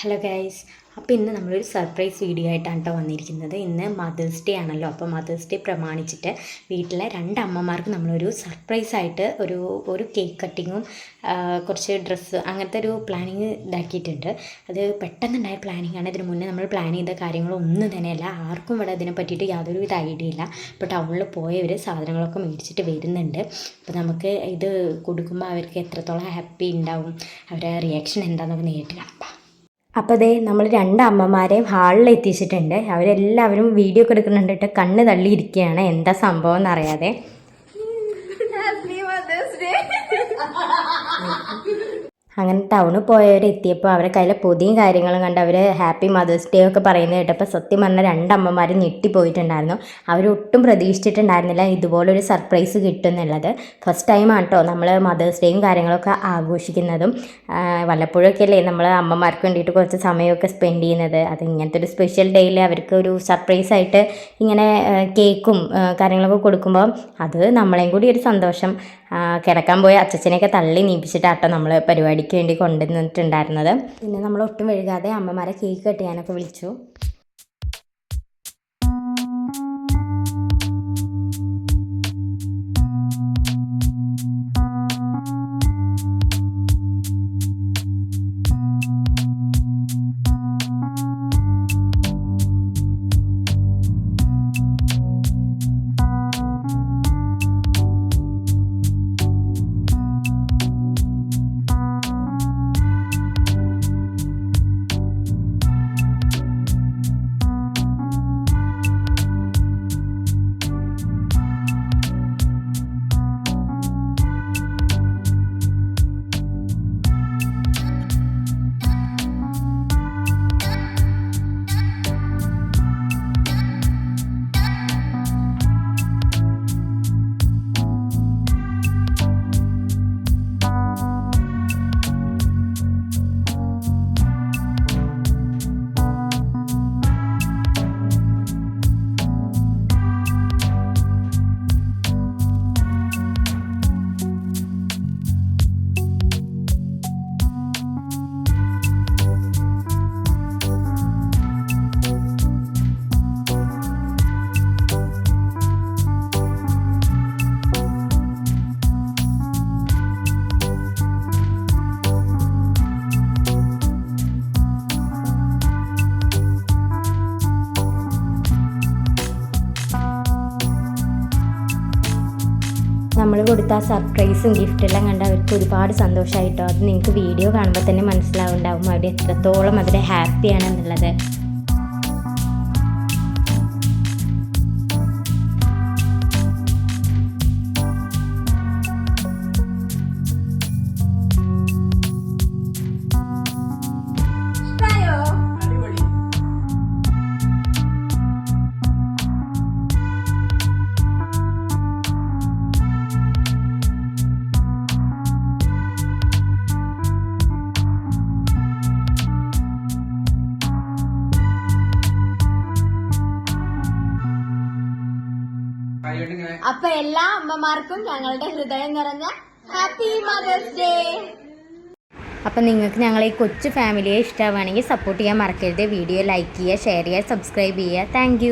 Hello guys അപ്പോൾ ഇന്ന് നമ്മളൊരു സർപ്രൈസ് വീഡിയോ ആയിട്ടാണ് കേട്ടോ വന്നിരിക്കുന്നത്. ഇന്ന് മദേഴ്സ് ഡേ ആണല്ലോ. അപ്പോൾ മദേഴ്സ് ഡേ പ്രമാണിച്ചിട്ട് വീട്ടിലെ രണ്ട് അമ്മമാർക്ക് നമ്മളൊരു സർപ്രൈസ് ആയിട്ട് ഒരു ഒരു കേക്ക് കട്ടിങ്ങും കുറച്ച് ഡ്രസ്സ് അങ്ങനത്തെ ഒരു പ്ലാനിങ് ഇതാക്കിയിട്ടുണ്ട്. അത് പെട്ടെന്നുണ്ടായ പ്ലാനിങ് ആണ്. ഇതിന് മുന്നേ നമ്മൾ പ്ലാൻ ചെയ്ത കാര്യങ്ങളൊന്നും തന്നെയല്ല ആർക്കും ഇവിടെ അതിനെ പറ്റിയിട്ട് യാതൊരു വിധ ഐഡിയ ഇല്ല ഇപ്പോൾ ടൗണിൽ പോയവർ സാധനങ്ങളൊക്കെ മേടിച്ചിട്ട് വരുന്നുണ്ട്. അപ്പോൾ നമുക്ക് ഇത് കൊടുക്കുമ്പോൾ അവർക്ക് എത്രത്തോളം ഹാപ്പി ഉണ്ടാവും അവരുടെ റിയാക്ഷൻ എന്താണെന്നൊക്കെ നേരിട്ട് കാണാം. അപ്പോൾ ദേ നമ്മൾ രണ്ട് അമ്മമാരെയും ഹാളിൽ എത്തിച്ചിട്ടുണ്ട്. അവരെല്ലാവരും വീഡിയോ ഒക്കെ എടുക്കുന്നുണ്ട് കേട്ടോ. കണ്ണ് തള്ളിയിരിക്കുകയാണ് എന്താ സംഭവം എന്നറിയാതെ. അങ്ങനെ ടൗണിൽ പോയവരെത്തിയപ്പോൾ അവരെ കയ്യിലെ പൊതിയും കാര്യങ്ങളും കണ്ട് അവർ ഹാപ്പി മദേഴ്സ് ഡേ ഒക്കെ പറയുന്നത് കേട്ടപ്പോൾ സത്യം പറഞ്ഞാൽ രണ്ടമ്മമാർ ഞെട്ടിപ്പോയിട്ടുണ്ടായിരുന്നു. അവരൊട്ടും പ്രതീക്ഷിച്ചിട്ടുണ്ടായിരുന്നില്ല ഇതുപോലൊരു സർപ്രൈസ് കിട്ടുമെന്നുള്ളത്. ഫസ്റ്റ് ടൈമാണ് കേട്ടോ നമ്മൾ മദേഴ്സ് ഡേയും കാര്യങ്ങളൊക്കെ ആഘോഷിക്കുന്നതും. വല്ലപ്പോഴൊക്കെ അല്ലേ നമ്മൾ അമ്മമാർക്ക് വേണ്ടിയിട്ട് കുറച്ച് സമയമൊക്കെ സ്പെൻഡ് ചെയ്യുന്നത്. അത് ഇങ്ങനത്തെ ഒരു സ്പെഷ്യൽ ഡേയിൽ അവർക്ക് ഒരു സർപ്രൈസ് ആയിട്ട് ഇങ്ങനെ കേക്കും കാര്യങ്ങളൊക്കെ കൊടുക്കുമ്പോൾ അത് നമ്മളെയും കൂടി ഒരു സന്തോഷം. കിടക്കാൻ പോയ അച്ചച്ചനെയൊക്കെ തള്ളി നീപ്പിച്ചിട്ടാട്ടോ നമ്മൾ പരിപാടിക്ക് വേണ്ടി കൊണ്ടുവന്നിട്ടുണ്ടായിരുന്നത്. പിന്നെ നമ്മൾ ഒട്ടും വഴുകാതെ അമ്മമാരെ കേക്ക് കട്ട് ചെയ്യാനൊക്കെ വിളിച്ചു. നമ്മൾ കൊടുത്ത ആ സർപ്രൈസും ഗിഫ്റ്റെല്ലാം കണ്ട് അവർക്ക് ഒരുപാട് സന്തോഷമായിട്ടോ അത് നിങ്ങൾക്ക് വീഡിയോ കാണുമ്പോൾ തന്നെ മനസ്സിലാവുണ്ടാവും. അവർ എത്രത്തോളം അവരെ ഹാപ്പിയാണെന്നുള്ളത് കൈകൊണ്ടിങ്ങനെ അപ്പൊ എല്ലാ അമ്മമാർക്കും ഞങ്ങളുടെ ഹൃദയം നിറഞ്ഞ ഹാപ്പി മദേഴ്സ് ഡേ അപ്പം നിങ്ങൾക്ക് ഞങ്ങളെ ഈ കൊച്ചു ഫാമിലിയെ ഇഷ്ടമാണെങ്കിൽ സപ്പോർട്ട് ചെയ്യാൻ മറക്കരുത്. വീഡിയോ ലൈക്ക് ചെയ്യുക ഷെയർ ചെയ്യുക സബ്സ്ക്രൈബ് ചെയ്യുക. താങ്ക്